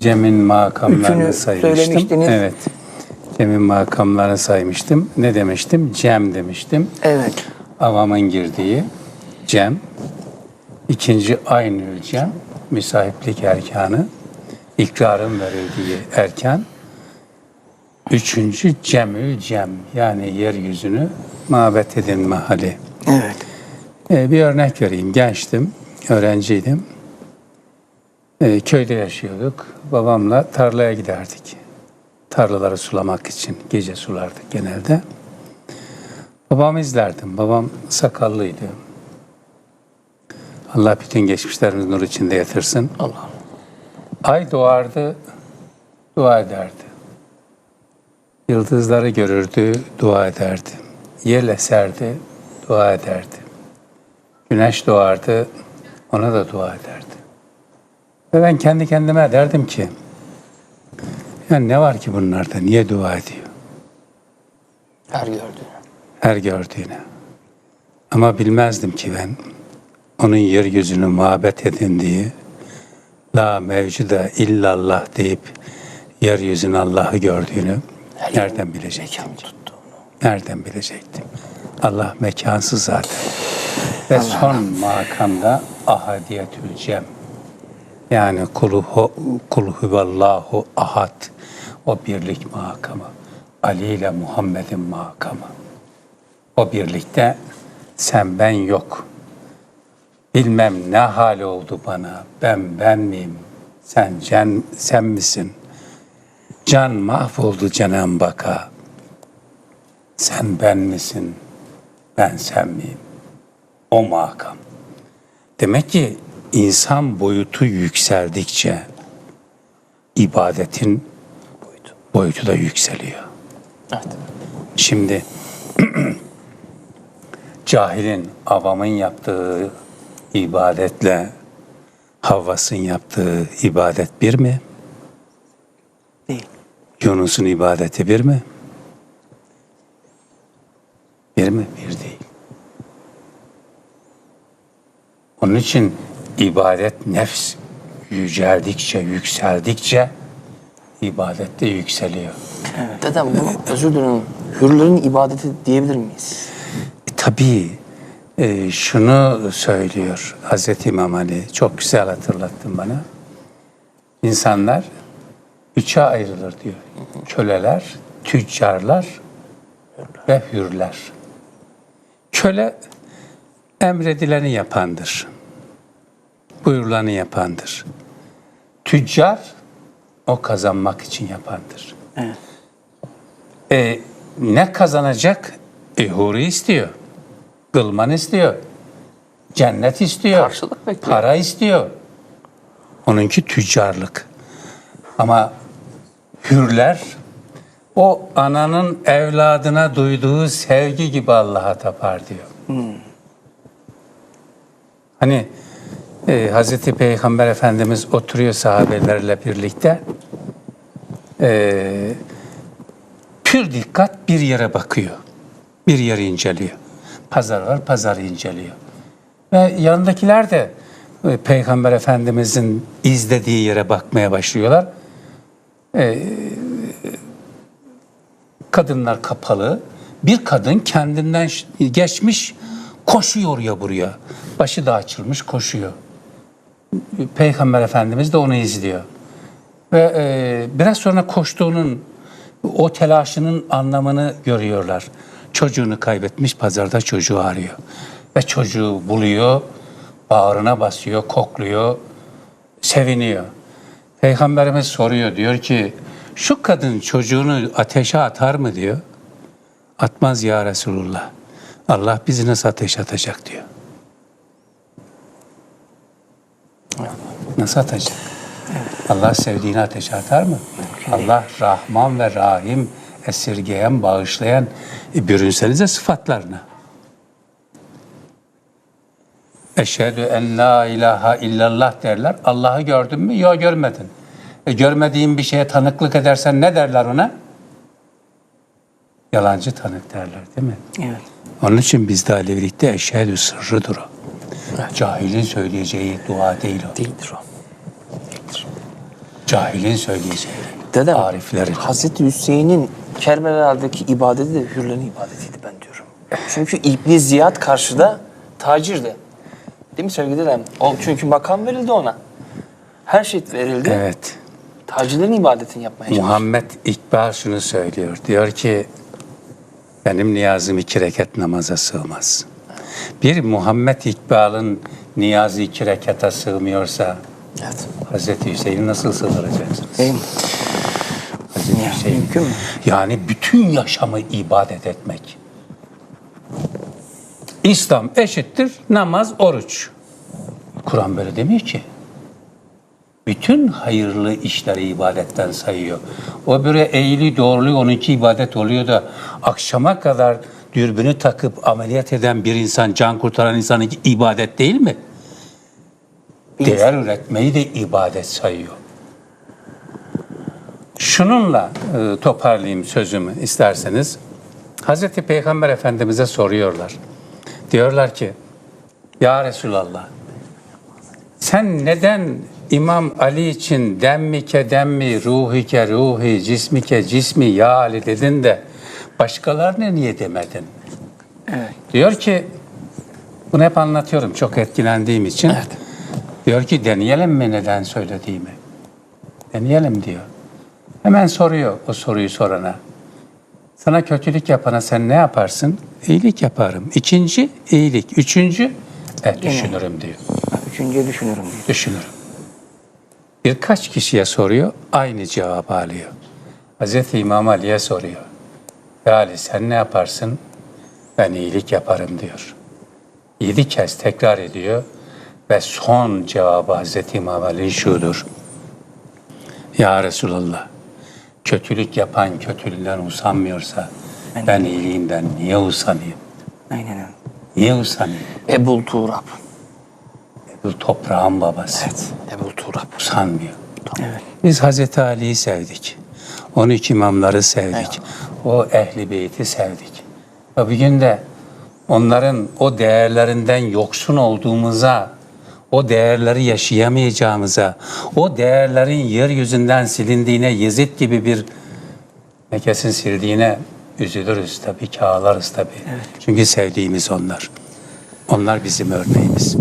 Cem'in makamlarını Üçünü saymıştım. Evet. Cem'in makamlarını saymıştım. Ne demiştim? Cem demiştim. Evet. Avamın girdiği Cem. İkinci aynı Cem. Müsahiplik erkanı. İkrarın verildiği erkan. Üçüncü Cem'ü Cem. Yani yeryüzünü mabet edinme hali. Evet. Ee, bir örnek vereyim. Gençtim, öğrenciydim. Ee, köyde yaşıyorduk. Babamla tarlaya giderdik. Tarlaları sulamak için gece sulardık genelde. Babamı izlerdim. Babam sakallıydı. Allah bütün geçmişlerimiz nur içinde yatırsın. Allah. Ay doğardı, dua ederdi. Yıldızları görürdü, dua ederdi. Yel eserdi, dua ederdi. Güneş doğardı, ona da dua ederdi. Ve ben kendi kendime derdim ki, yani ne var ki bunlarda, niye dua ediyor? Her gördüğünü. Her gördüğüne. Ama bilmezdim ki ben, onun yeryüzünü mabet edindiği, La mevcuda illallah deyip yeryüzünü Allah'ı gördüğünü nereden bilecektim? Nereden bilecektim? Allah mekansız zaten. Ve son makamda ahadiyetül cem. Yani kulu, kul huvallahu ahad. O birlik makamı. Ali ile Muhammed'in makamı. O birlikte sen ben yok. Bilmem ne hali oldu bana. Ben ben miyim? Sen can, sen misin? Can mahvoldu Cenab-ı Hak'a. Sen ben misin? Ben sen miyim? O makam. Demek ki insan boyutu yükseldikçe ibadetin Buydu. boyutu da yükseliyor. Evet. Şimdi cahilin, avamın yaptığı ibadetle Havvas'ın yaptığı ibadet bir mi? Değil. Yunus'un ibadeti bir mi? Bir mi? Bir değil. Onun için ibadet nefs yüceldikçe, yükseldikçe ibadet de yükseliyor. Dedem bunu özür dilerim. Hürlerin ibadeti diyebilir miyiz? E, Tabii e, şunu söylüyor Hazreti İmam Ali, çok güzel hatırlattın bana. İnsanlar üçe ayrılır diyor. Köleler, tüccarlar ve hürler. Köle emredileni yapandır. Buyurulanı yapandır. Tüccar o kazanmak için yapandır. Evet. E, ne kazanacak? E, huri istiyor. Kılman istiyor. Cennet istiyor. Karşılık bekliyor. Para istiyor. Onunki tüccarlık. Ama hürler o ananın evladına duyduğu sevgi gibi Allah'a tapar diyor. Hani e, Hazreti Peygamber Efendimiz oturuyor sahabelerle birlikte. E, pür dikkat bir yere bakıyor. Bir yeri inceliyor. Pazar var, pazarı inceliyor. Ve yanındakiler de e, Peygamber Efendimizin izlediği yere bakmaya başlıyorlar. E, kadınlar kapalı. Bir kadın kendinden geçmiş koşuyor ya buraya. Başı da açılmış koşuyor. Peygamber Efendimiz de onu izliyor. Ve e, biraz sonra koştuğunun, o telaşının anlamını görüyorlar. Çocuğunu kaybetmiş, pazarda çocuğu arıyor. Ve çocuğu buluyor, bağrına basıyor, kokluyor, seviniyor. Peygamberimiz soruyor, diyor ki, şu kadın çocuğunu ateşe atar mı diyor. Atmaz ya Resulullah. Allah bizi nasıl ateşe atacak diyor. Nasıl atacak? Allah sevdiğini ateşe atar mı? Allah Rahman ve Rahim, esirgeyen, bağışlayan. E, bürünsenize sıfatlarına. Eşhedü en la ilahe illallah derler. Allah'ı gördün mü? Yok görmedin. E, görmediğin bir şeye tanıklık edersen ne derler ona? Yalancı tanık derler değil mi? Evet. Onun için bizde Alevilikte eşhedü sırrıdır o. Cahilin söyleyeceği dua değil o. Değildir o. Cahilin söyleyeceği. Dedem, Ariflerin. Hazreti Hüseyin'in Kerbela'daki ibadeti de hürlerin ibadetiydi ben diyorum. Çünkü İbn Ziyad karşıda tacirdi. Değil mi sevgili dedem? O çünkü makam verildi ona. Her şey verildi. Evet. Tacirlerin ibadetini yapmaya çalıştı. Muhammed İkbal şunu söylüyor. Diyor ki benim niyazım iki rekat namaza sığmaz. Bir Muhammed İkbal'ın niyazı iki rekata sığmıyorsa Evet. Hazreti Hüseyin'i nasıl sığdıracaksınız? Değil mi? Hazreti Ya, Hüseyin. mümkün mü? Yani bütün yaşamı ibadet etmek. İslam eşittir namaz, oruç. Kur'an böyle demiyor ki. Bütün hayırlı işleri ibadetten sayıyor. O böyle eğili doğruluyor, onunki ibadet oluyor da akşama kadar dürbünü takıp ameliyat eden bir insan, can kurtaran insanın ibadet değil mi? Değer üretmeyi de ibadet sayıyor. Şununla e, toparlayayım sözümü isterseniz. Hazreti Peygamber Efendimiz'e soruyorlar. Diyorlar ki, Ya Resulallah, sen neden İmam Ali için demmike demmi, ruhike ruhi, cismike cismi ya Ali dedin de başkalarına niye demedin? Evet. Diyor ki, bunu hep anlatıyorum çok etkilendiğim için. Evet. Diyor ki deneyelim mi neden söylediğimi? Deneyelim diyor. Hemen soruyor o soruyu sorana. Sana kötülük yapana sen ne yaparsın? İyilik yaparım. İkinci iyilik. Üçüncü e, düşünürüm diyor. Ben üçüncüye düşünüyorum diyor. Düşünürüm. Birkaç kişiye soruyor, aynı cevabı alıyor. Hazreti İmam Ali'ye soruyor. Ya Ali sen ne yaparsın? Ben iyilik yaparım diyor. Yedi kez tekrar ediyor ve son cevabı Hazreti İmam Ali şudur. Ya Resulallah, kötülük yapan kötülüğünden usanmıyorsa ben iyiliğimden niye usanayım? Aynen öyle. Niye usanayım? Ebul Turab. Bu toprağın babası. Ebul Turab. Usanmıyor. Evet. Biz Hazreti Ali'yi sevdik. 12 imamları sevdik. O ehli beyti sevdik. Ve bugün de onların o değerlerinden yoksun olduğumuza, o değerleri yaşayamayacağımıza, o değerlerin yeryüzünden silindiğine, Yezid gibi bir lekesin sildiğine üzülürüz tabii ki, ağlarız tabii. Çünkü sevdiğimiz onlar. Onlar bizim örneğimiz.